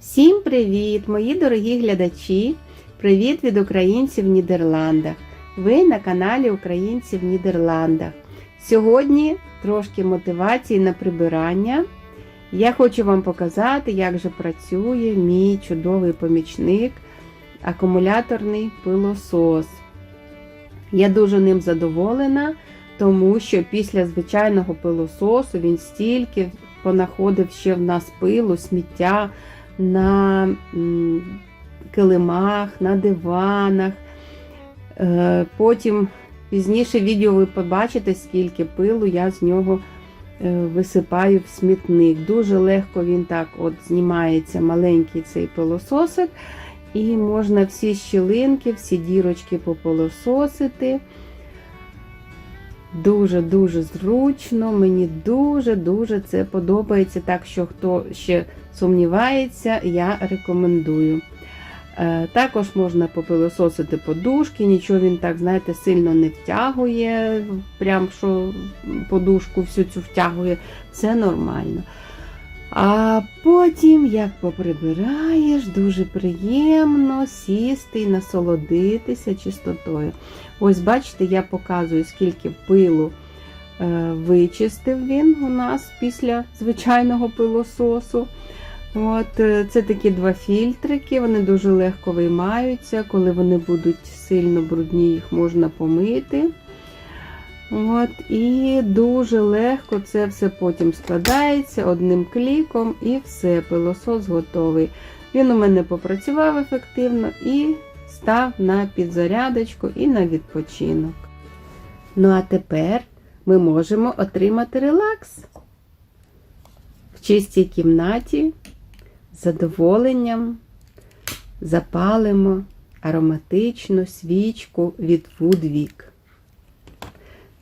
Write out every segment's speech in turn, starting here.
Всім привіт, мої дорогі глядачі! Привіт від українців в Нідерландах. Ви на каналі Українці в Нідерландах. Сьогодні трошки мотивації на прибирання. Я хочу вам показати, як же працює мій чудовий помічник, акумуляторний пилосос. Я дуже ним задоволена, тому що після звичайного пилососу він стільки понаходив ще в нас пилу, сміття на килимах, на диванах. Е, Потім пізніше відео ви побачите, скільки пилу я з нього е, висипаю в смітник. Дуже легко він так от знімається маленький цей пилососик, і можна всі щілинки, всі дірочки попилососити. Дуже-дуже зручно, мені дуже-дуже це подобається. Так що, хто ще сумнівається, я рекомендую. Е, Також можна попилососити подушки, нічого він так, знаєте, сильно не втягує, прям що подушку всю цю втягує, Це нормально. А потім, як поприбираєш, дуже приємно сісти і насолодитися чистотою. Ось, бачите, я показую, скільки пилу е, вичистив він у нас після звичайного пилососу. От, е, Це такі два фільтрики, вони дуже легко виймаються. Коли вони будуть сильно брудні, їх можна помити. От, І дуже легко це все потім складається одним кліком і все, пилосос готовий. Він у мене попрацював ефективно і став на підзарядочку і на відпочинок. Ну а тепер ми можемо отримати релакс в чистій кімнаті з задоволенням запалимо ароматичну свічку від Woodwick.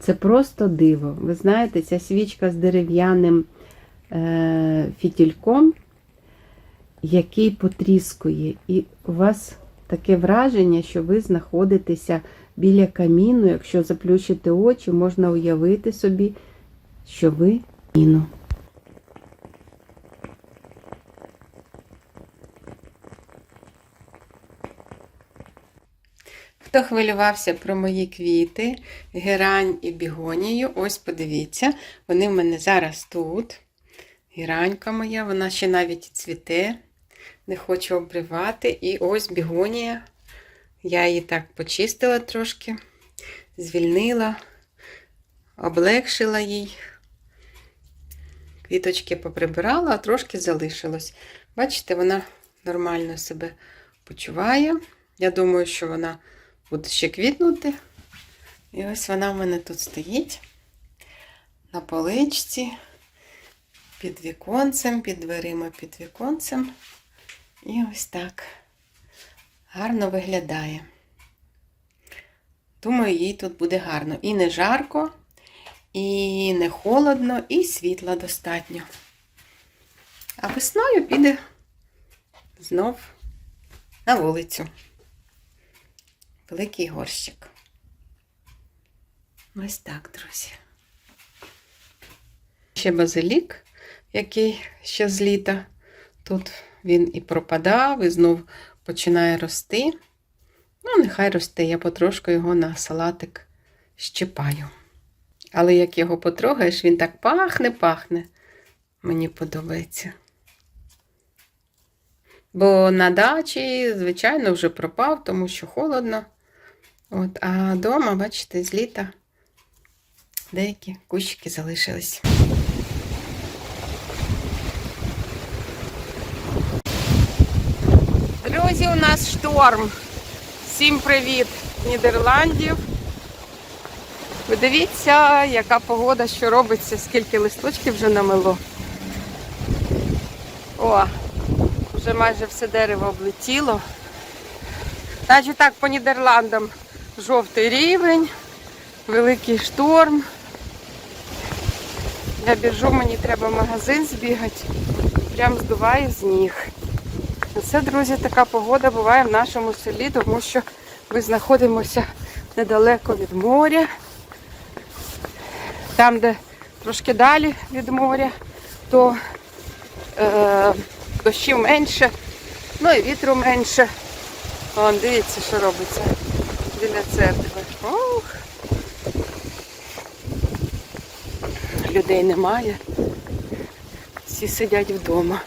Це просто диво. Ви знаєте, ця свічка з дерев'яним е, фітільком, який потріскує. І у вас таке враження, що ви знаходитеся біля каміну. Якщо заплющити очі, можна уявити собі, що ви каміну. Хто хвилювався про мої квіти, герань і бігонію, ось подивіться, вони в мене зараз тут. Геранька моя, вона ще навіть цвіте, не хочу обривати. І ось бігонія. Я її так почистила трошки, звільнила, облегшила їй. Квіточки поприбирала, а трошки залишилось. Бачите, вона нормально себе почуває. Я думаю, що вона буде ще квітнути. І ось вона в мене тут стоїть на поличці, під віконцем, під дверима, під віконцем. І ось так гарно виглядає. Думаю, їй тут буде гарно. І не жарко, і не холодно, і світла достатньо. А весною піде знов на вулицю великий горщик. Ось так, друзі. Ще базилік, який ще з літа. Тут він і пропадав, і знов починає рости. Ну, нехай росте, я потрошку його на салатик щипаю. Але як його потрогаєш, він так пахне-пахне. Мені подобається. Бо на дачі, звичайно, вже пропав, тому що холодно. От, а вдома, бачите, з літа деякі кущики залишились. Друзі, у нас шторм. Всім привіт, Нідерландів. Ви дивіться, яка погода, що робиться, скільки листочків вже намело. О, вже майже все дерево облетіло. Значить так, по Нідерландам жовтий рівень, великий шторм. Я біжу, мені треба в магазин збігати. Прям здуває з ніг. Це, друзі, така погода буває в нашому селі, тому що ми знаходимося недалеко від моря. Там, де трошки далі від моря, то е, дощів менше, Ну і вітру менше. Вон, дивіться, що робиться біля церкви. Ох. Людей немає. Всі сидять вдома.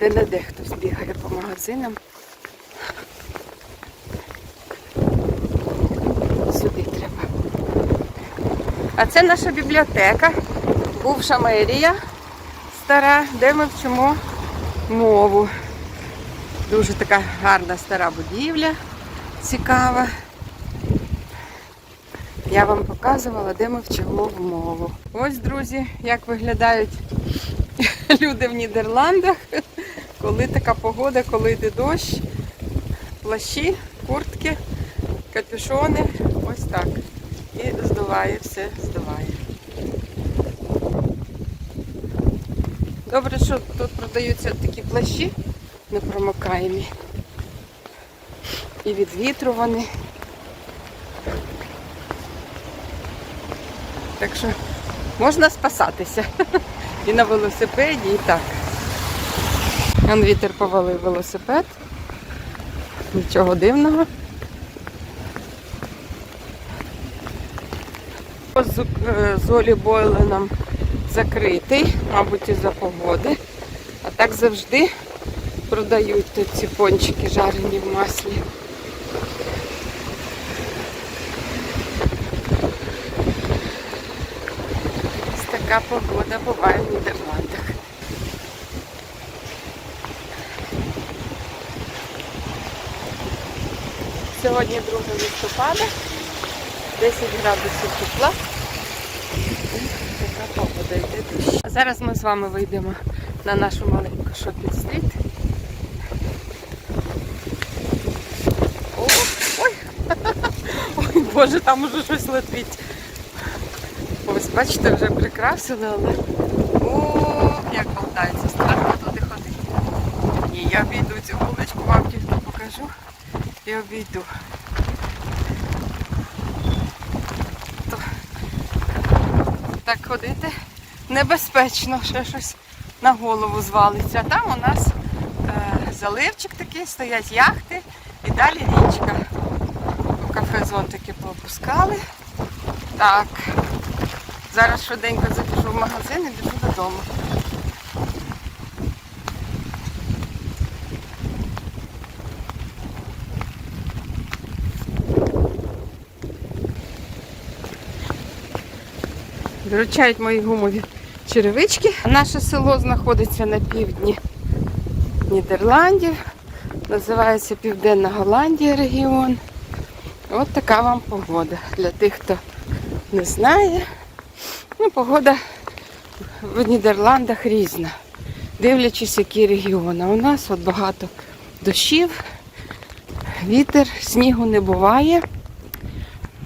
Де не де хтось бігає по магазинам. Сюди треба. А це наша бібліотека, бувша мерія стара, де ми вчимо мову. Дуже така гарна стара будівля, цікава. Я вам показувала, де ми вчимо мову. Ось, друзі, як виглядають люди в Нідерландах, коли така погода, коли йде дощ, плащі, куртки, капюшони. Ось так. І здуває все, здуває. Добре, що тут продаються такі плащі непромокаємі. І від вітру вони. Так що можна спасатися. І на велосипеді, і так. Вон вітер повалив велосипед. Нічого дивного. Е, з Олі Бойленом закритий, мабуть, із-за погоди. А так завжди продають тут ці пончики жарені в маслі. Ось така погода буває в Нідерландах. Сьогодні 2 листопада, 10 градусів тепла. Така погода йде дощ. Зараз ми з вами вийдемо на нашу маленьку шопінг-стріт. Боже, там уже щось летить. Ось, бачите, вже прикрасили, але о, як болтається, страшно туди ходити. Ні, я обійду цю вуличку, вам тільки покажу і обійду. То, так ходити небезпечно, ще щось на голову звалиться. А там у нас е, заливчик такий, стоять яхти і далі річка. Кафе зонтики поопускали. Так. Зараз швиденько забіжу в магазин і біжу додому. Виручають мої гумові черевички. Наше село знаходиться на півдні Нідерландів. Називається Південна Голландія регіон. От така вам погода. Для тих, хто не знає. Ну, погода в Нідерландах різна. Дивлячись, які регіони. У нас от багато дощів, вітер, снігу не буває.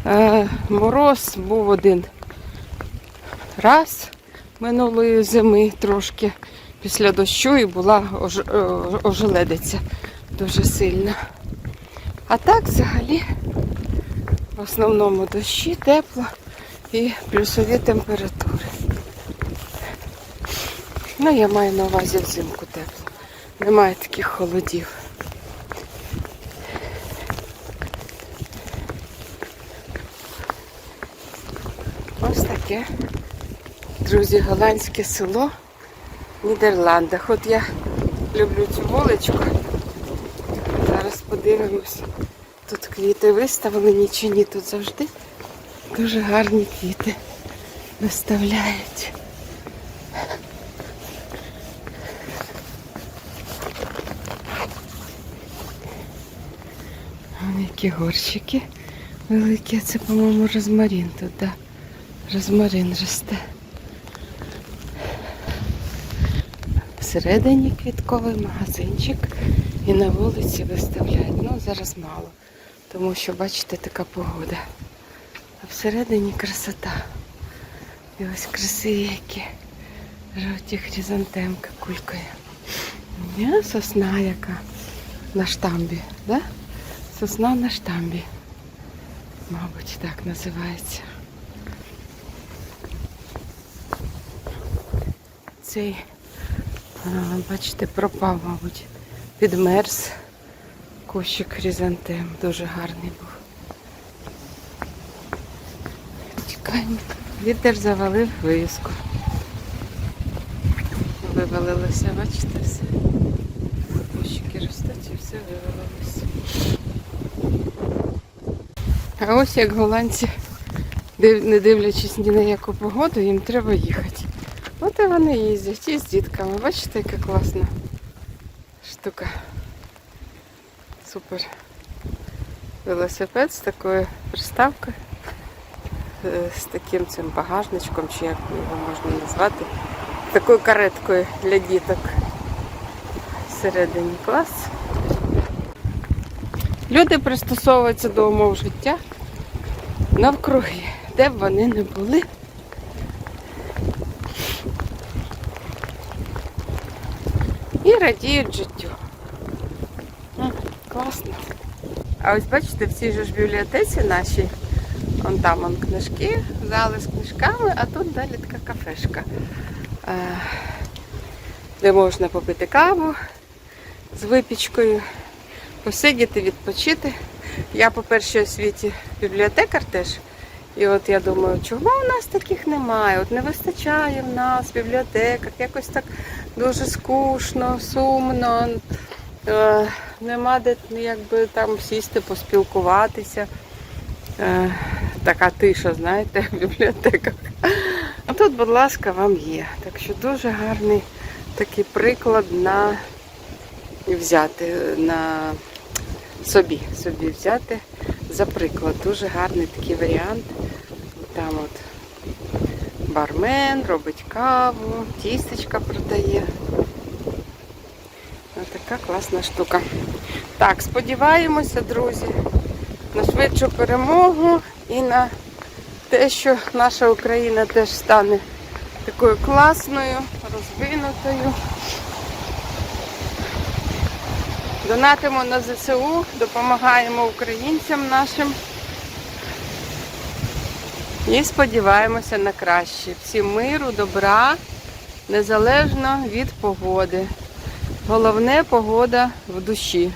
Е, мороз був один раз минулої зими трошки після дощу і була ож, е, ожеледиця дуже сильна. А так взагалі в основному дощі, тепло і плюсові температури. Ну, я маю на увазі взимку тепло. Немає таких холодів. Ось таке, друзі, голландське село в Нідерландах. От я люблю цю вуличку. Зараз подивимось. Тут квіти виставлені чи ні, тут завжди дуже гарні квіти виставляють. Які горщики великі. Це, по-моєму, розмарин тут, да. Розмарин росте. Всередині квітковий магазинчик і на вулиці виставляють. Ну, зараз мало, тому що, бачите, така погода. А всередині красота. І ось краси які. Жовті хризантемка кулькою. Є сосна яка на штамбі, да? Сосна на штамбі. Мабуть, так називається. Цей бачите, пропав, мабуть. Підмерз. Кущик хризантем. Дуже гарний був. Тікаємо. Вітер завалив вивіску. Вивалилося, бачите, все. Кущики ростуть і все вивалилося. А ось як голландці, не дивлячись ні на яку погоду, їм треба їхати. От і вони їздять і з дітками. Бачите, яка класна штука. Супер. Велосипед з такою приставкою, е, з таким цим багажничком, чи як його можна назвати, такою кареткою для діток. Всередині клас. Люди пристосовуються до умов життя навкруги, де б вони не були. І радіють життю. Класно. А ось бачите, в цій же ж бібліотеці нашій, вон там он книжки, зали з книжками, а тут далі така кафешка, е, де можна попити каву з випічкою, посидіти, відпочити. Я по першій освіті бібліотекар теж. І от я думаю, чого у нас таких немає? От не вистачає в нас бібліотекар, якось так дуже скучно, сумно. Е, нема де якби там сісти, поспілкуватися. Е, така тиша, знаєте, в бібліотеках. А тут, будь ласка, вам є. Так що дуже гарний такий приклад на взяти на собі, собі взяти за приклад. Дуже гарний такий варіант. Там от бармен робить каву, тістечка продає. Така класна штука. Так, сподіваємося, друзі, на швидшу перемогу і на те, що наша Україна теж стане такою класною, розвинутою. Донатимо на ЗСУ, допомагаємо українцям нашим. І сподіваємося на краще. Всім миру, добра, незалежно від погоди. Головне погода в душі.